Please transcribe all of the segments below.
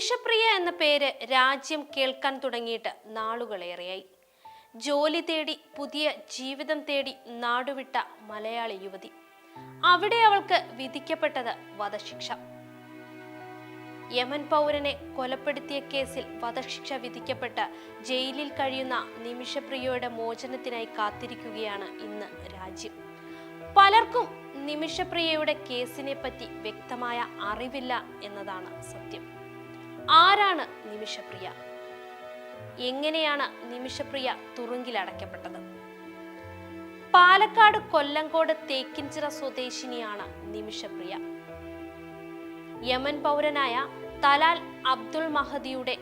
നിമിഷപ്രിയ എന്ന പേര് രാജ്യം കേൾക്കാൻ തുടങ്ങിയിട്ട് നാളുകളേറെയായി. ജോലി തേടി പുതിയ ജീവിതം തേടി നാടുവിട്ട മലയാളി യുവതി. അവിടെ അവൾക്ക് വിധിക്കപ്പെട്ടത് വധശിക്ഷ. യമൻ പൗരനെ കൊലപ്പെടുത്തിയ കേസിൽ വധശിക്ഷ വിധിക്കപ്പെട്ട ജയിലിൽ കഴിയുന്ന നിമിഷപ്രിയയുടെ മോചനത്തിനായി കാത്തിരിക്കുകയാണ് ഇന്ന് രാജ്യം. പലർക്കും നിമിഷപ്രിയയുടെ കേസിനെ പറ്റി വ്യക്തമായ അറിവില്ല എന്നതാണ് സത്യം. ആരാണ് നിമിഷപ്രിയ? എങ്ങനെയാണ് നിമിഷപ്രിയ തുറുങ്കിലടയ്ക്കപ്പെട്ടത് പാലക്കാട് കൊല്ലങ്കോട് തേക്കിൻചിറ സ്വദേശിനിയാണ് നിമിഷപ്രിയ. യമൻ പൗരനായ തലാൽ അബ്ദുൾ മഹദിയുടെ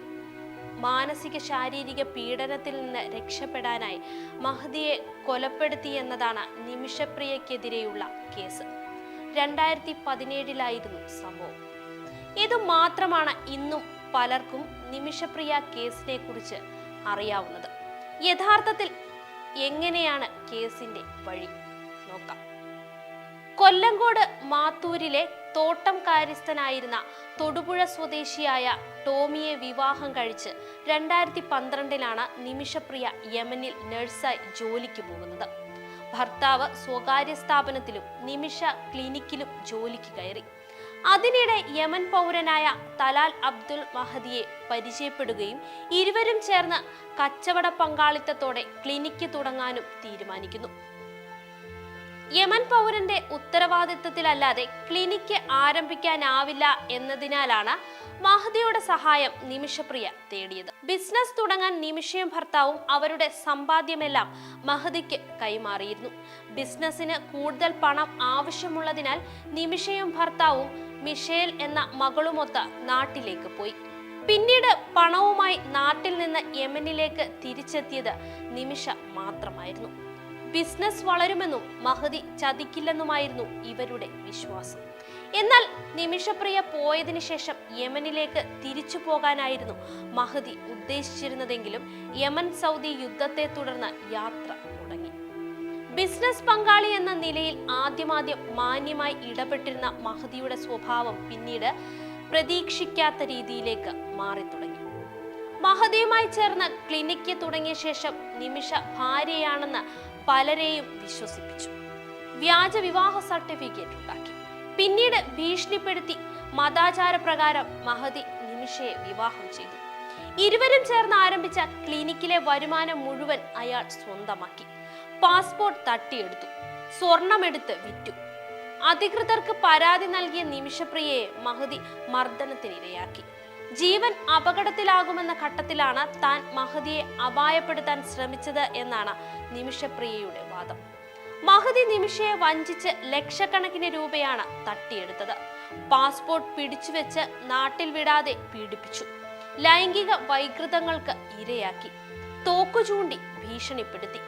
മാനസിക ശാരീരിക പീഡനത്തിൽ നിന്ന് രക്ഷപ്പെടാനായി മഹദിയെ കൊലപ്പെടുത്തി എന്നതാണ് നിമിഷപ്രിയക്കെതിരെയുള്ള കേസ്. രണ്ടായിരത്തി പതിനേഴിലായിരുന്നു സംഭവം. ഇത് മാത്രമാണ് ഇന്നും പലർക്കും നിമിഷപ്രിയ കേസിനെ കുറിച്ച് അറിയാവുന്നത്. യഥാർത്ഥത്തിൽ എങ്ങനെയാണ് കേസിന്റെ വഴി? നോക്കാം. കൊല്ലങ്കോട് മാത്തൂരിലെ തോട്ടം കാര്യസ്ഥനായിരുന്ന തൊടുപുഴ സ്വദേശിയായ ടോമിയെ വിവാഹം കഴിച്ച് രണ്ടായിരത്തി പന്ത്രണ്ടിലാണ് നിമിഷപ്രിയ യമനിൽ നഴ്സായി ജോലിക്ക് പോകുന്നത്. ഭർത്താവ് സ്വകാര്യ സ്ഥാപനത്തിലും നിമിഷ ക്ലിനിക്കിലും ജോലിക്ക് കയറി. അതിനിടെ യമൻ പൗരനായ തലാൽ അബ്ദുൽ മഹദിയെ പരിചയപ്പെടുകയും ഇരുവരും ചേർന്ന് കച്ചവട പങ്കാളിത്തത്തോടെ ക്ലിനിക്ക് തുടങ്ങാനും തീരുമാനിക്കുന്നു. യമൻ പൗരന്റെ ഉത്തരവാദിത്തത്തിലല്ലാതെ ക്ലിനിക്ക് ആരംഭിക്കാനാവില്ല എന്നതിനാലാണ് മഹദിയുടെ സഹായം നിമിഷപ്രിയ തേടിയത്. ബിസിനസ് തുടങ്ങാൻ നിമിഷയും ഭർത്താവും അവരുടെ സമ്പാദ്യമെല്ലാം മഹദിക്ക് കൈമാറിയിരുന്നു. ബിസിനസ്സിന് കൂടുതൽ പണം ആവശ്യമുള്ളതിനാൽ നിമിഷയും ഭർത്താവും മിഷേൽ എന്ന മകളുമൊത്ത് നാട്ടിലേക്ക് പോയി. പിന്നീട് പണവുമായി നാട്ടിൽ നിന്ന് യമനിലേക്ക് തിരിച്ചെത്തിയത് നിമിഷ മാത്രമായിരുന്നു. ബിസിനസ് വളരുമെന്നും മഹതി ചതിക്കില്ലെന്നുമായിരുന്നു ഇവരുടെ വിശ്വാസം. എന്നാൽ നിമിഷപ്രിയ പോയതിനു ശേഷം യമനിലേക്ക് തിരിച്ചു പോകാനായിരുന്നു മഹതി ഉദ്ദേശിച്ചിരുന്നതെങ്കിലും യമൻ സൗദി യുദ്ധത്തെ തുടർന്ന് യാത്ര മുടങ്ങി ബിസിനസ് പങ്കാളി എന്ന നിലയിൽ ആദ്യമാദ്യം മാന്യമായി ഇടപെട്ടിരുന്ന മഹദിയുടെ സ്വഭാവം പിന്നീട് പ്രതീക്ഷിക്കാത്ത രീതിയിലേക്ക് മാറി തുടങ്ങി. മഹദിയുമായി ചേർന്ന് ക്ലിനിക്ക് തുടങ്ങിയ ശേഷം നിമിഷ ഭാര്യയാണെന്ന് പലരെയും വിശ്വസിപ്പിച്ചു. വ്യാജ വിവാഹ സർട്ടിഫിക്കറ്റ് ഉണ്ടാക്കി. പിന്നീട് ഭീഷണിപ്പെടുത്തി മതാചാര പ്രകാരം മഹദി നിമിഷയെ വിവാഹം ചെയ്തു. ഇരുവരും ചേർന്ന് ആരംഭിച്ച ക്ലിനിക്കിലെ വരുമാനം മുഴുവൻ അയാൾ സ്വന്തമാക്കി. പാസ്പോർട്ട് തട്ടിയെടുത്തു. സ്വർണമെടുത്ത് വിറ്റു. അധികൃതർക്ക് പരാതി നൽകിയ നിമിഷപ്രിയയെ മഹദി മർദ്ദനത്തിനിരയാക്കി. ജീവൻ അപകടത്തിലാകുമെന്ന ഘട്ടത്തിലാണ് താൻ മഹദിയെ അപായപ്പെടുത്താൻ ശ്രമിച്ചത് എന്നാണ് നിമിഷപ്രിയയുടെ വാദം. മഹദി നിമിഷയെ വഞ്ചിച്ച് ലക്ഷക്കണക്കിന് രൂപയാണ് തട്ടിയെടുത്തത്. പാസ്പോർട്ട് പിടിച്ചുവെച്ച് നാട്ടിൽ വിടാതെ പീഡിപ്പിച്ചു. ലൈംഗിക വൈകൃതങ്ങൾക്ക് ഇരയാക്കി. തോക്കു ചൂണ്ടി ഭീഷണിപ്പെടുത്തി.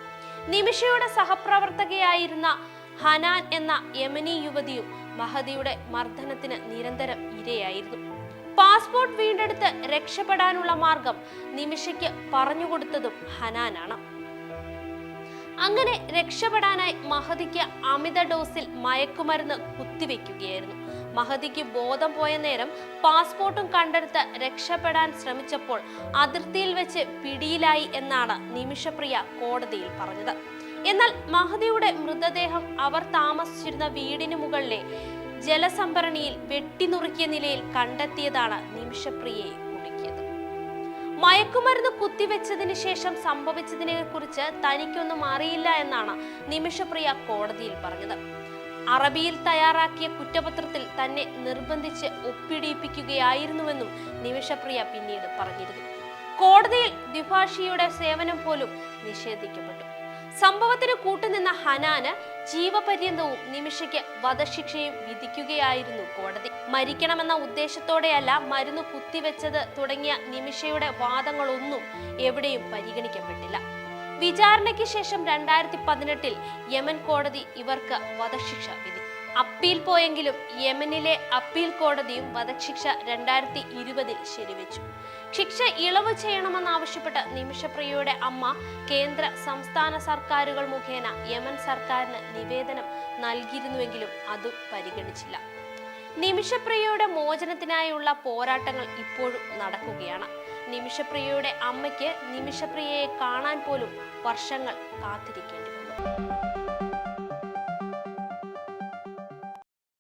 നിമിഷയുടെ സഹപ്രവർത്തകയായിരുന്ന ഹനാൻ എന്ന യമനി യുവതിയും മഹദിയുടെ മർദ്ദനത്തിന് നിരന്തരം ഇരയായിരുന്നു. പാസ്പോർട്ട് വീണ്ടെടുത്ത് രക്ഷപ്പെടാനുള്ള മാർഗം നിമിഷയ്ക്ക് പറഞ്ഞുകൊടുത്തതും ഹനാനാണ്. അങ്ങനെ രക്ഷപ്പെടാനായി മഹദിക്ക് അമിത ഡോസിൽ മയക്കുമരുന്ന് കുത്തിവെക്കുകയായിരുന്നു. മഹദിക്ക് ബോധം പോയ നേരം പാസ്പോർട്ടും കണ്ടെടുത്ത് രക്ഷപ്പെടാൻ ശ്രമിച്ചപ്പോൾ അതിർത്തിയിൽ വെച്ച് പിടിയിലായി എന്നാണ് നിമിഷപ്രിയ കോടതിയിൽ പറഞ്ഞത്. എന്നാൽ മഹദിയുടെ മൃതദേഹം അവർ താമസിച്ചിരുന്ന വീടിന് മുകളിലെ ജലസംഭരണിയിൽ വെട്ടിനുറുക്കിയ നിലയിൽ കണ്ടെത്തിയതാണ് നിമിഷപ്രിയയെ കുടുക്കിയത്. മയക്കുമരുന്ന് കുത്തിവെച്ചതിന് ശേഷം സംഭവിച്ചതിനെ കുറിച്ച് തനിക്കൊന്നും അറിയില്ല എന്നാണ് നിമിഷപ്രിയ കോടതിയിൽ പറഞ്ഞത്. അറബിയിൽ തയ്യാറാക്കിയ കുറ്റപത്രത്തിൽ തന്നെ നിർബന്ധിച്ച് ഒപ്പിടിയിപ്പിക്കുകയായിരുന്നുവെന്നും നിമിഷപ്രിയ പിന്നീട് പറഞ്ഞിരുന്നു. കോടതിയിൽ ദ്വിഭാഷിയുടെ സേവനം പോലും നിഷേധിക്കപ്പെട്ടു. സംഭവത്തിന് കൂട്ടുനിന്ന ഹനാന് ജീവപര്യന്തവും നിമിഷയ്ക്ക് വധശിക്ഷയും വിധിക്കുകയായിരുന്നു കോടതി. മരിക്കണമെന്ന ഉദ്ദേശത്തോടെയല്ല മരുന്ന് കുത്തിവെച്ചത് തുടങ്ങിയ നിമിഷയുടെ വാദങ്ങളൊന്നും എവിടെയും പരിഗണിക്കപ്പെട്ടില്ല. വിചാരണയ്ക്ക് ശേഷം രണ്ടായിരത്തി പതിനെട്ടിൽ യമൻ കോടതി ഇവർക്ക് വധശിക്ഷ വിധി. അപ്പീൽ പോയെങ്കിലും യമനിലെ അപ്പീൽ കോടതിയും വധശിക്ഷ രണ്ടായിരത്തി ഇരുപതിൽ ശരിവെച്ചു. ശിക്ഷ ഇളവ് ചെയ്യണമെന്നാവശ്യപ്പെട്ട് നിമിഷപ്രിയയുടെ അമ്മ കേന്ദ്ര സംസ്ഥാന സർക്കാരുകൾ മുഖേന യമൻ സർക്കാരിന് നിവേദനം നൽകിയിരുന്നുവെങ്കിലും അതും പരിഗണിച്ചില്ല. നിമിഷപ്രിയയുടെ മോചനത്തിനായുള്ള പോരാട്ടങ്ങൾ ഇപ്പോഴും നടക്കുകയാണ്. നിമിഷപ്രിയയുടെ അമ്മയ്ക്ക് നിമിഷപ്രിയയെ കാണാൻ പോലും വർഷങ്ങൾ കാത്തിരിക്കേണ്ടി വന്നു.